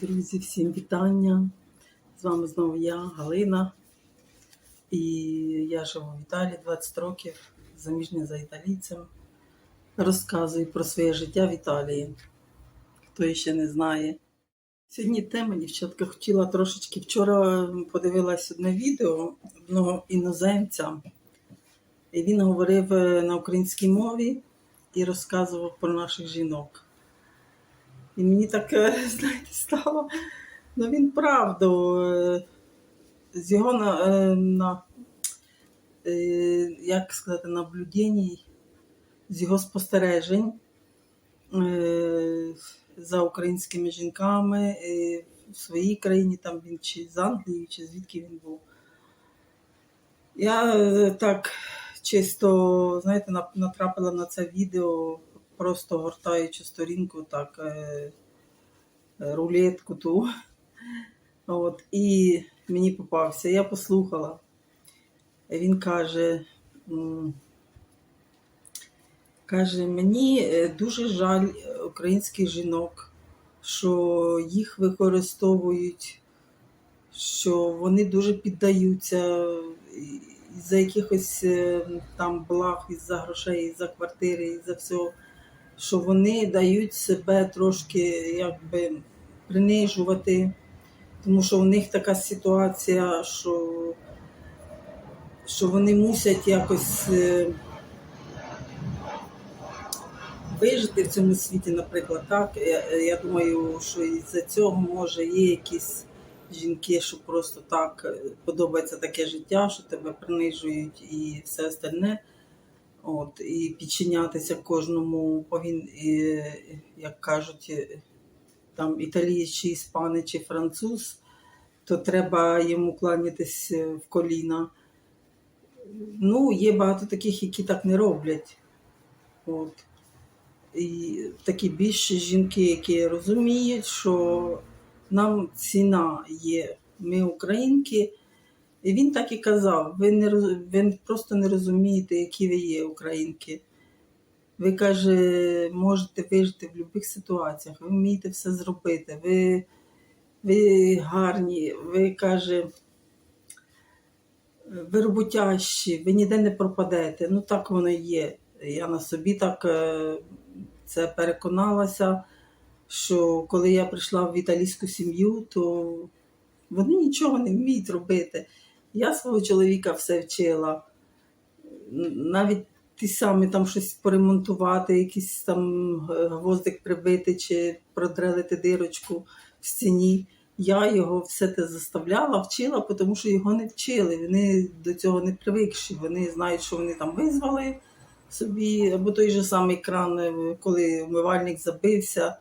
Друзі, всім вітання. З вами знову я, Галина. І я живу в Італії 20 років, заміжня за італійцем. Розказую про своє життя в Італії. Хто ще не знає. Сьогодні тема, дівчатка, хотіла трошечки. Вчора подивилась одне відео одного іноземця, і він говорив на українській мові і розказував про наших жінок. І мені так, е, знаєте, стало. Ну він правду. е, З його на, е, на як сказати, наблюдень, з його спостережень за українськими жінками в своїй країні, там він чи з Англії, чи звідки він був. Я так чисто, знаєте, натрапила на це відео, просто гортаючи сторінку, так, е, рулетку ту. От, і мені попався. Я послухала. Він каже, каже, мені е, дуже жаль е, українських жінок, що їх використовують, що вони дуже піддаються із-за якихось там благ, із-за грошей, із-за квартири, із-за всього, що вони дають себе трошки якби принижувати, тому що у них така ситуація, що, що вони мусять якось. е, вижити в цьому світі, наприклад, так. Я, я думаю, що із-за цього може є якісь жінки, що просто так е, подобається таке життя, що тебе принижують і все остальне. От, і підчинятися кожному повін, і, як кажуть, там італієць, чи іспанець, чи француз, то треба йому кланятись е, в коліна. Ну, є багато таких, які так не роблять. От і такі більші жінки, які розуміють, що нам ціна є, ми українки. І він так і казав: ви, не, ви просто не розумієте, які ви є українки. Ви ви можете вижити в будь-яких ситуаціях, ви вмієте все зробити, ви, ви гарні, ви каже, ви роботящі, ви ніде не пропадете. Ну так воно і є. Я на собі так е, це переконалася, що коли я прийшла в італійську сім'ю, то вони нічого не вміють робити. Я свого чоловіка все вчила. Навіть ті самі там щось поремонтувати, якийсь там е, гвоздик прибити чи продрелити дирочку в стіні. Я його все те заставляла, вчила, тому що його не вчили. Вони до цього не привикші. Вони знають, що вони там визвали собі, або той же самий кран, е, коли умивальник забився,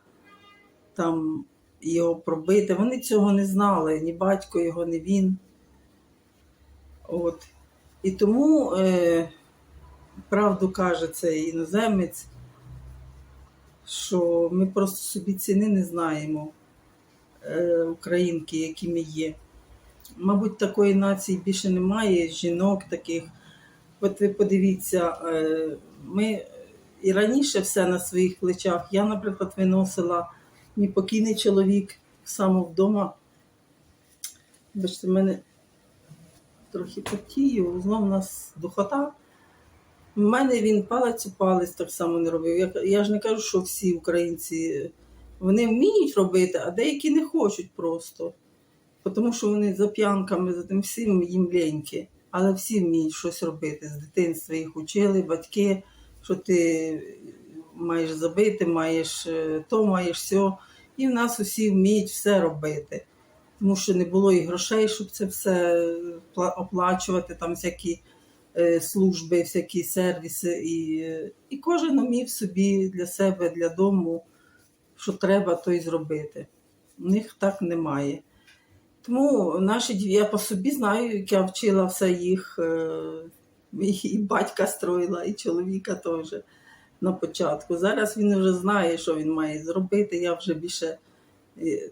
там його пробити. Вони цього не знали, ні батько його, ні він. От. І тому е, правду каже цей іноземець, що ми просто собі ціни не знаємо, е, українки, які ми є. Мабуть, такої нації більше немає, жінок таких. От ви подивіться, е, ми і раніше все на своїх плечах. Я, наприклад, виносила мій покійний чоловік саме вдома. Бачите, в мене трохи потію, знову в нас духота. У мене він палець у палець так само не робив. Я, я ж не кажу, що всі українці вони вміють робити, а деякі не хочуть просто. Тому що вони за п'янками, за тим всім їм леньки. Але всі вміють щось робити. З дитинства їх учили, батьки, що ти маєш забити, маєш е, то, маєш все. І в нас усі вміють все робити. Тому що не було і грошей, щоб це все оплачувати, там всякі е, служби, всякі сервіси. І, е, і кожен умів собі для себе, для дому, що треба, то й зробити. У них так немає. Тому наші я по собі знаю, як я вчила все їх, е, і батька строїла, і чоловіка теж на початку. Зараз він вже знає, що він має зробити. Я вже більше е,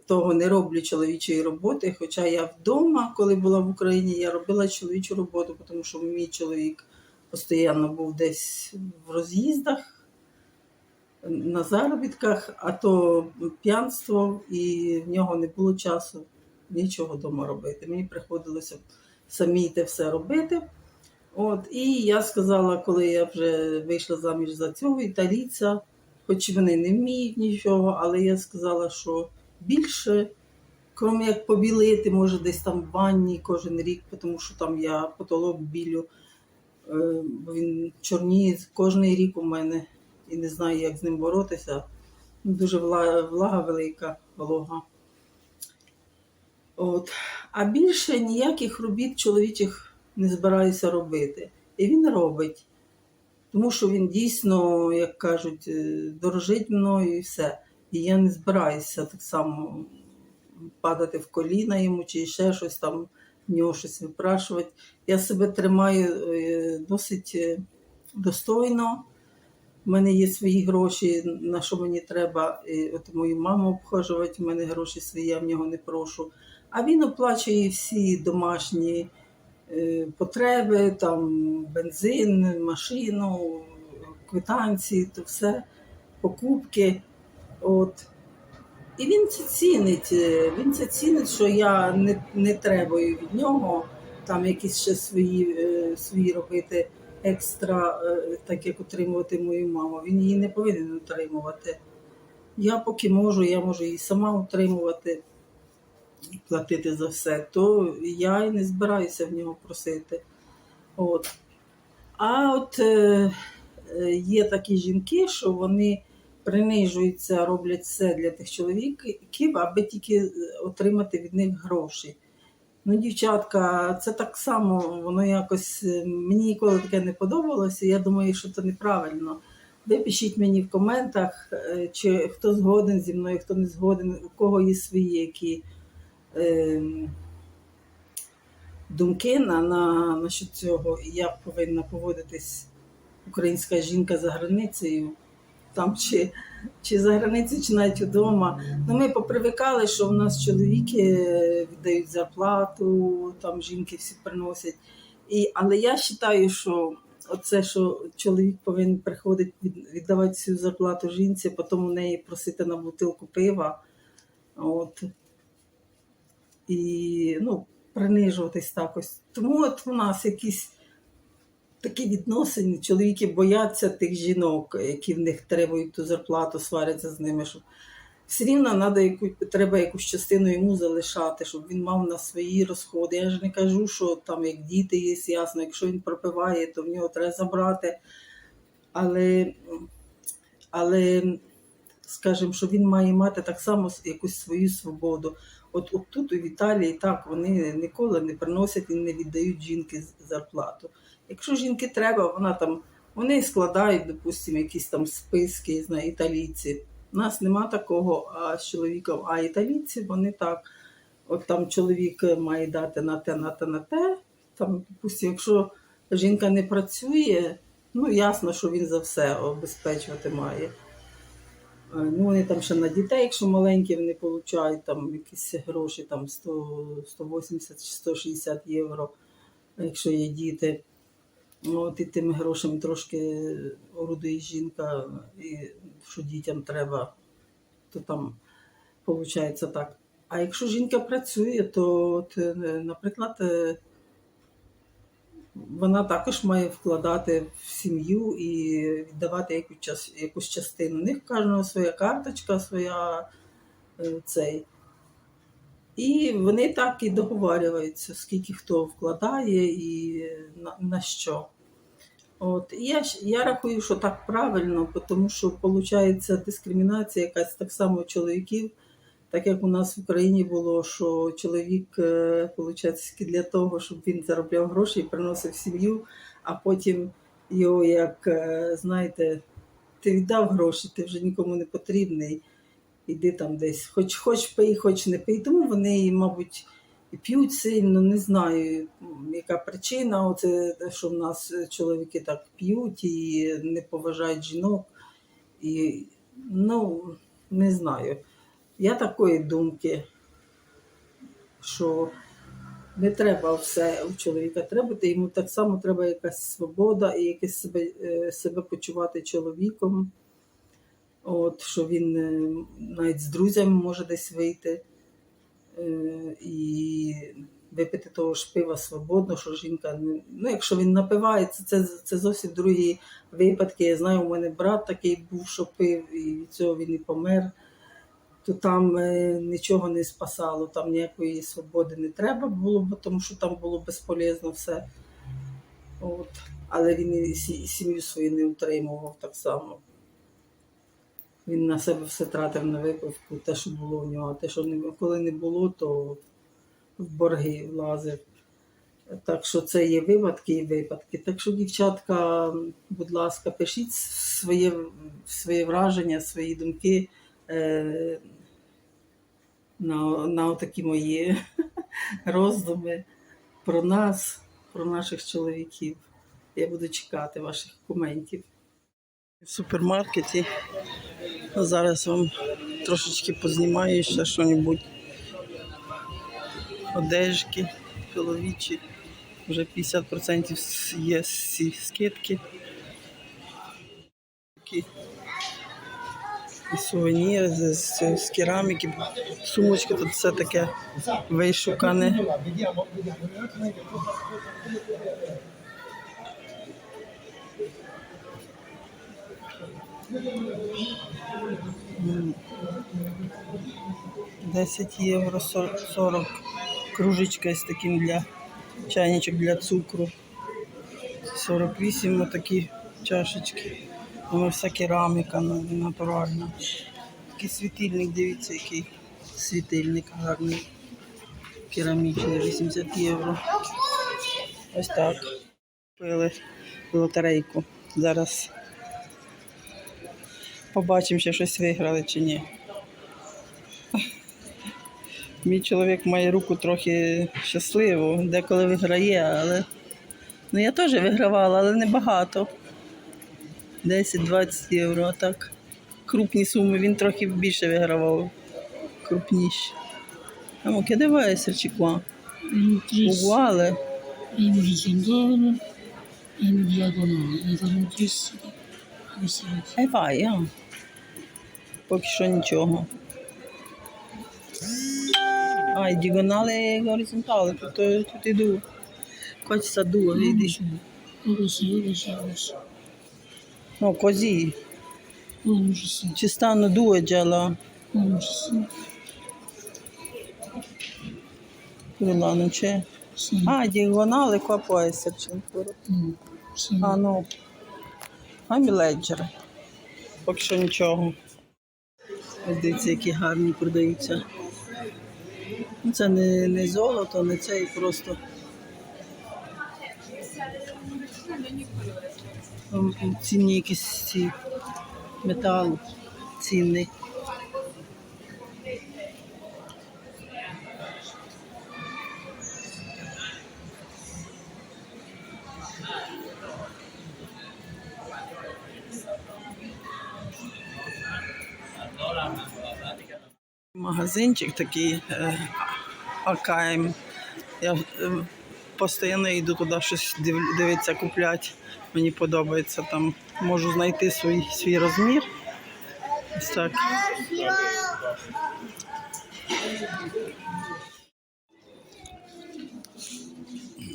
того не роблю чоловічої роботи. Хоча я вдома, коли була в Україні, я робила чоловічу роботу, тому що мій чоловік постійно був десь в роз'їздах. на заробітках, а то п'янство, і в нього не було часу нічого вдома робити. Мені приходилося самій те все робити. От, і я сказала, коли я вже вийшла заміж за цього італійця, хоч вони не вміють нічого, але я сказала, що більше, крім як побілити, може десь там в ванні кожен рік, тому що там я потолок білю, е, бо він чорніє кожен рік у мене і не знаю, як з ним боротися. Дуже влага, влага велика, волога. От. А більше ніяких робіт чоловічих не збираюся робити. І він робить. Тому що він дійсно, як кажуть, е, дорожить мною і все. І я не збираюся так само падати в коліна йому чи ще щось там, в нього щось випрашувати. Я себе тримаю е, досить е, достойно. У мене є свої гроші, на що мені треба. І от мою маму обхожувати, у мене гроші свої, я в нього не прошу. А він оплачує всі домашні е, потреби, там бензин, машину, квитанції, то все, покупки. От. І він це цінить. е, Він це цінить, що я не, не требую від нього там якісь ще свої, е, свої робити екстра, е, так як отримувати мою маму. Він її не повинен утримувати. Я поки можу, я можу її сама утримувати і платити за все, то я і не збираюся в нього просити. От. А от е, є такі жінки, що вони принижуються, роблять все для тих чоловіків, аби тільки е, отримати від них гроші. Ну, дівчатка, це так само, воно якось е, мені ніколи таке не подобалося. Я думаю, що це неправильно. Ви пишіть мені в коментах, е, чи хто згоден зі мною, хто не згоден, у кого є свої які е, думки на, на, насчет цього, і як повинна поводитись українська жінка за границею, там чи, чи за границею, чи навіть вдома. Ну, ми попривикали, що в нас чоловіки віддають зарплату, там жінки всі приносять. І, але я вважаю, що оце, що чоловік повинен приходити віддавати всю зарплату жінці, потім у неї просити на бутилку пива. От. І ну, принижуватись так. Тому от у нас якісь такі відносини, чоловіки бояться тих жінок, які в них требують ту зарплату, сваряться з ними. Щоб... Все рівно надо яку, треба якусь частину йому залишати, щоб він мав на свої розходи. Я ж не кажу, що там як діти є, ясно, якщо він пропиває, то в нього треба забрати. Але, але скажімо, що він має мати так само якусь свою свободу. От, от тут у Італії так вони ніколи не приносять і не віддають жінки зарплату. Якщо жінки треба, вона там вони складають, допустимо, якісь там списки, знаю, італійці. У нас нема такого а з чоловіком, а італійці вони так. От там чоловік має дати на те, на те, на те. Там, допустимо, якщо жінка не працює, ну ясно, що він за все обезпечувати має. Е, Ну, вони там ще на дітей, якщо маленькі, вони отримують там якісь гроші, там 100, 180 чи 160 євро, якщо є діти. Ну, От і тими грошами трошки орудує жінка, і що дітям треба, то там виходить так. А якщо жінка працює, то, от, е, наприклад, е, вона також має вкладати в сім'ю і віддавати якусь, якусь частину. У них кожного своя карточка, своя е, цей. І вони так і договарюються, скільки хто вкладає і на, на що. От. Я, я рахую, що так правильно, тому що виходить дискримінація якась так само чоловіків, так як у нас в Україні було, що чоловік, е, виходить, для того, щоб він заробляв гроші і приносив сім'ю, а потім його, як е, знаєте, ти віддав гроші, ти вже нікому не потрібний. Іди там десь, хоч, хоч пий, хоч не пий. Тому вони, мабуть, п'ють сильно, не знаю, яка причина. Оце що в нас чоловіки так п'ють і не поважають жінок. І, ну, не знаю. Я такої думки, що не треба все у чоловіка треба, йому так само треба якась свобода і якесь себе, е, себе почувати чоловіком. От, що він е, навіть з друзями може десь вийти і випити того ж пива свободно, що жінка не. Ну, якщо він напивається, це, це зовсім другі випадки. Я знаю, у мене брат такий був, що пив, і від цього він і помер. То там е, нічого не спасало, там ніякої свободи не треба було, бо тому що там було безполезно все. От. Але він і сім'ю свою не утримував так само. Він на себе все тратив на випивку, те, що було в нього, те, що не, коли не було, то в борги влазив. Так що це є випадки і випадки. Так що, дівчатка, будь ласка, пишіть своє, своє враження, свої думки е, на, на такі мої роздуми про нас, про наших чоловіків. Я буду чекати ваших коментів. В супермаркеті зараз вам трошечки познімаю ще що-небудь. Одежки чоловічі. Вже 50% є всі скидки. І сувеніри з, з, з кераміки. Сумочки тут все таке вишукане. М. 10 євро 40, 40 кружечка з таким для чайничок для цукру. 48 отакі чашечки. Воно вся кераміка ну, натуральна. Такий світильник, дивіться, який світильник гарний. Керамічний, 80 євро. Ось так. Купили лотерейку. Зараз побачимо, чи щось виграли чи ні. Мій чоловік має руку трохи щасливу, деколи виграє, але ну я теж вигравала, але не багато. 10-20 євро, так. Крупні суми, він трохи більше вигравав. Крупніші. А ну-ка, давай. Une triste, Угуали. une horizontal, une diagonale. Nous allons juste essayer. Ай, а. Поки що нічого. А, і діагонали і горизонтали, тут, тут іду. Хочеться дуо, йди. Essayer. Ну, козі. Non c'è. Sì. Ah, diagonale qua può esserci ancora. Mm, sì. А, ну. Fammi leggere. Поки що нічого. Ось Дивіться, які гарні продаються. Ну, Це не, не золото, не це і просто. Цінні якісь ці метал цінний. Магазинчик такий е, АКМ. Я е, постійно йду туди щось див- дивитися, купляти. Мені подобається там. Можу знайти свій, свій розмір. Ось так.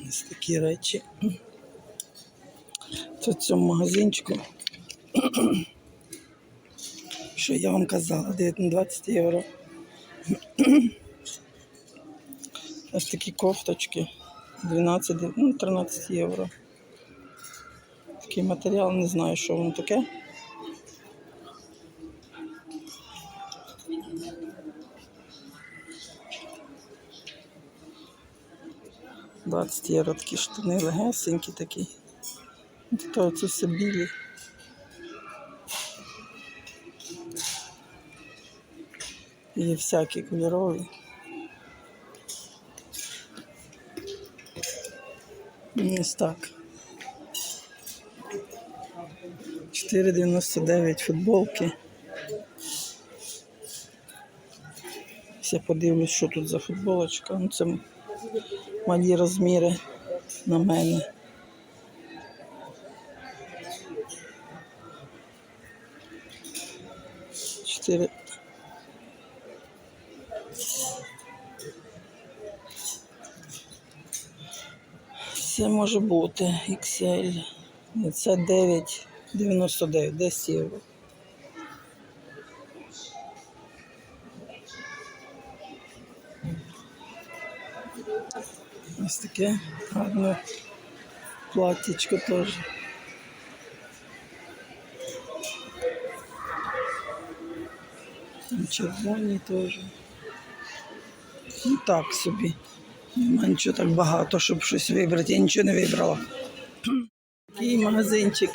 Ось такі речі. Тут цьому магазинчику. Що я вам казала, 20 євро. Ось такі кофточки. 12, ну, 13 євро. Такий матеріал, не знаю, що воно таке. Двадцять євро такі штани легесенькі такі. То це все білі. Є всякі кольорові. Ось так. 4,99 футболки. Я подивлюсь, що тут за футболочка. Ну, це малі розміри на мене. Це може бути XL. Це 9,99, 10 євро. Ось таке гарне платтячко теж. Червоні теж. Ну так собі. Нема нічого так багато, щоб щось вибрати. Я нічого не вибрала. Такий магазинчик.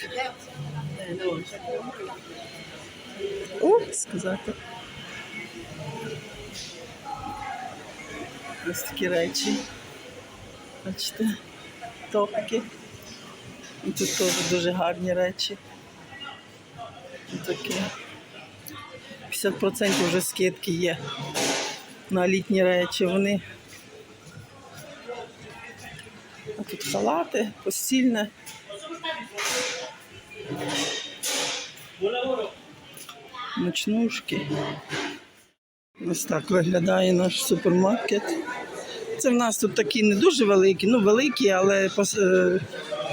Оп, сказати. Ось такі речі. Бачите, топки. І тут теж дуже гарні речі. І такі. 50% вже скидки є на літні речі. Вони. А тут халати, постільне. Ночнушки. Ось так виглядає наш супермаркет. Це в нас тут такі не дуже великі, ну великі, але по, е,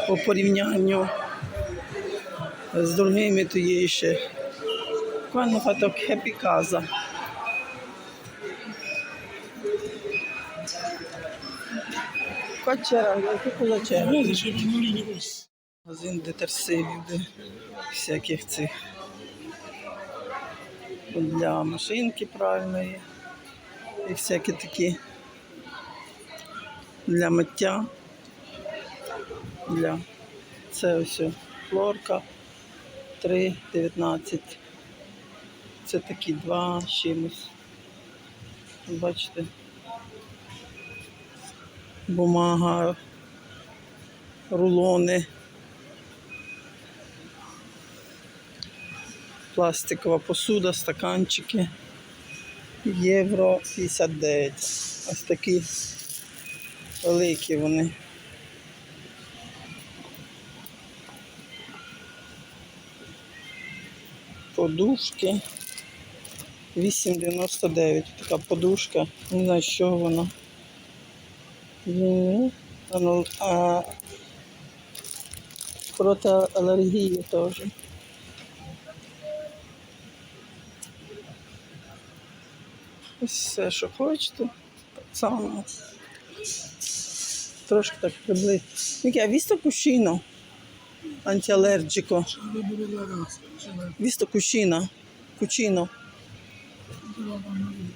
по порівнянню з другими то є ще. Quando fatto happy pannolini questi. Магазин детерсивів, де всяких цих для машинки правильної і всякі такі для миття. Для це ось флорка 3,19. Це такі два чимось. Бачите? Бумага, рулони. пластикова посуда, стаканчики. Євро 59. Ось такі великі вони. Подушки 8,99. Така подушка. Не знаю, що вона. Ні, воно, а, проти алергії теж. Все, що хочете. Так. Трошки так приблизно. Hai visto cuscino? Antiallergico. Ce l'avrebbero la casa. Ce l'avrebbero Visto cuscina? Cucino. la pannolini.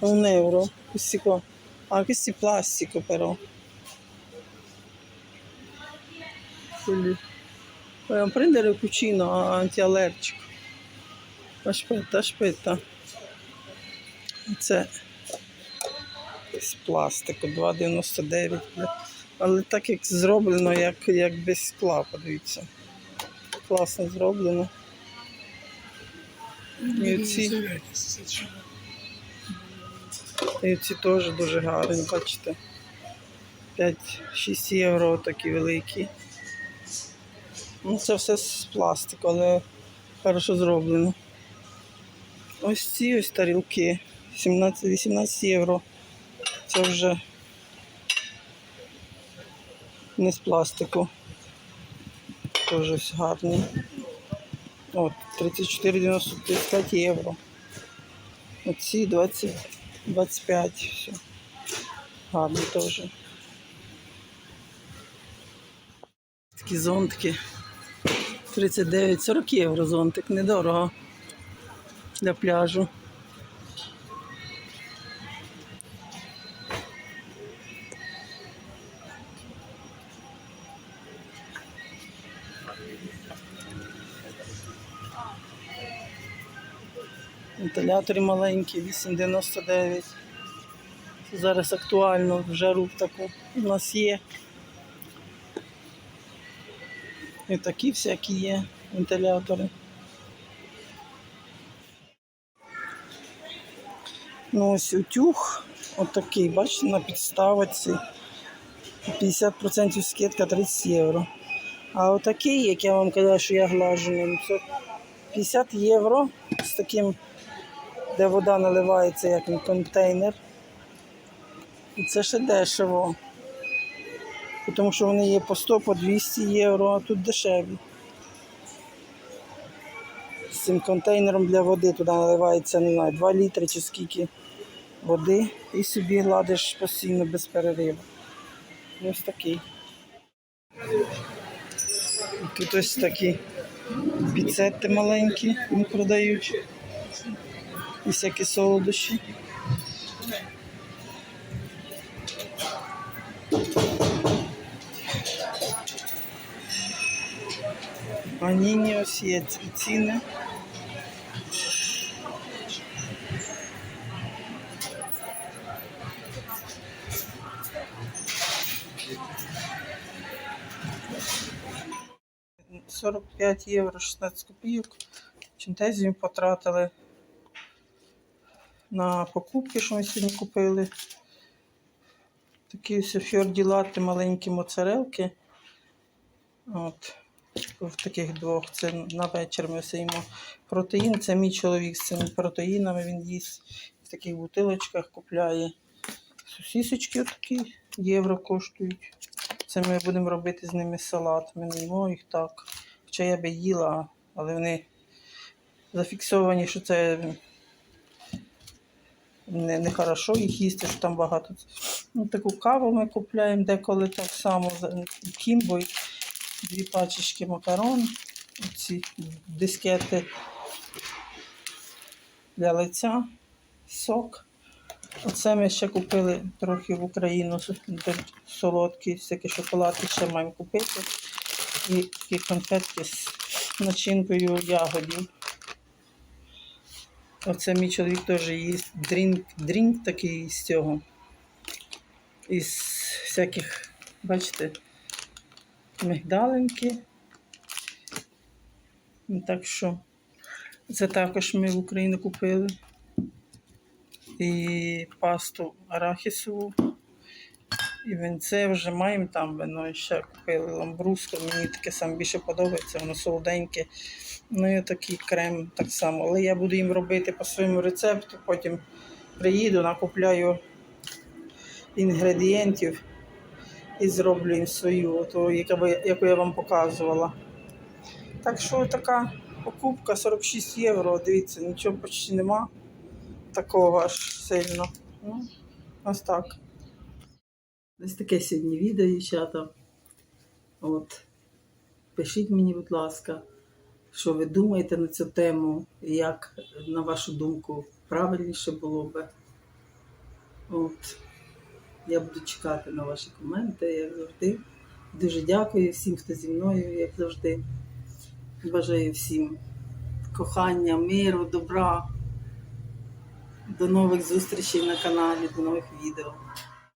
Ah. Un euro. Questi qua. Ah, questi plastico però. Quelli. Vogliamo prendere il cucino antiallergico. Aspetta, aspetta. Це з пластику 2,99. Але так як зроблено, як, як без скла, подивіться. Класно зроблено. І ці. І ці теж дуже гарні, бачите. 5-6 євро такі великі. Ну, це все з пластику, але хорошо зроблено. Ось ці ось тарілки 17-18 євро. Це вже не з пластику. Теж ось гарні. От, 34,90 35 євро. Оці 20, 25. Все. Гарно теж. Такі зонтики. 39-40 євро зонтик, недорого для пляжу. Вентилятори маленькі, 8,99. Зараз актуально в жару таку у нас є. І такі всякі є вентилятори. Ну ось утюг, отакий, бачите, на підставці. 50% скидка 30 євро. А отакий, як я вам казав, що я глажу ним, 50 євро з таким, де вода наливається, як він, контейнер. І це ще дешево. Тому що вони є по 100, по 200 євро, а тут дешеві. З цим контейнером для води туди наливається, не знаю, 2 літри чи скільки води і собі гладиш постійно без перериву. Ось такий. Тут ось такі піцети маленькі вони продають. І всякі солодощі. Паніні ось є ці- ціни. – 45 євро 16 копійок. Чинтезію потратили на покупки, що ми сьогодні купили. Такі ось фьорді лати, маленькі моцарелки. От. В таких двох. Це на вечір ми все їмо протеїн. Це мій чоловік з цими протеїнами. Він їсть в таких бутилочках купляє. Сосісочки такі євро коштують. Це ми будемо робити з ними салат. Ми не їмо їх так. Хоча я би їла, але вони зафіксовані, що це не, не хорошо їх їсти, що там багато. Ну, таку каву ми купляємо деколи так само. за- Кімбо, дві пачечки макарон, ці дискети для лиця, сок. Оце ми ще купили трохи в Україну солодкі, всякі шоколадки ще маємо купити. І такі конфетки з начинкою ягодів. Оце мій чоловік теж їсть дрінк, дрінк такий з цього. Із всяких, бачите, мигдалинки. Так що це також ми в Україну купили. І пасту арахісову. І винце вже маємо там вино. Ще купили ламбруско. Мені таке саме більше подобається, воно солоденьке. Ну і такий крем так само. Але я буду їм робити по своєму рецепту. Потім приїду, накупляю інгредієнтів і зроблю їм свою, ту, яку я вам показувала. Так що така покупка 46 євро. Дивіться, нічого почти нема такого аж сильно. Ну, ось так. Ось таке сьогодні відео, дівчата. От. Пишіть мені, будь ласка, що ви думаєте на цю тему, як, на вашу думку, правильніше було би. От. Я буду чекати на ваші коменти, як завжди. Дуже дякую всім, хто зі мною, як завжди. Бажаю всім кохання, миру, добра. До нових зустрічей на каналі, до нових відео.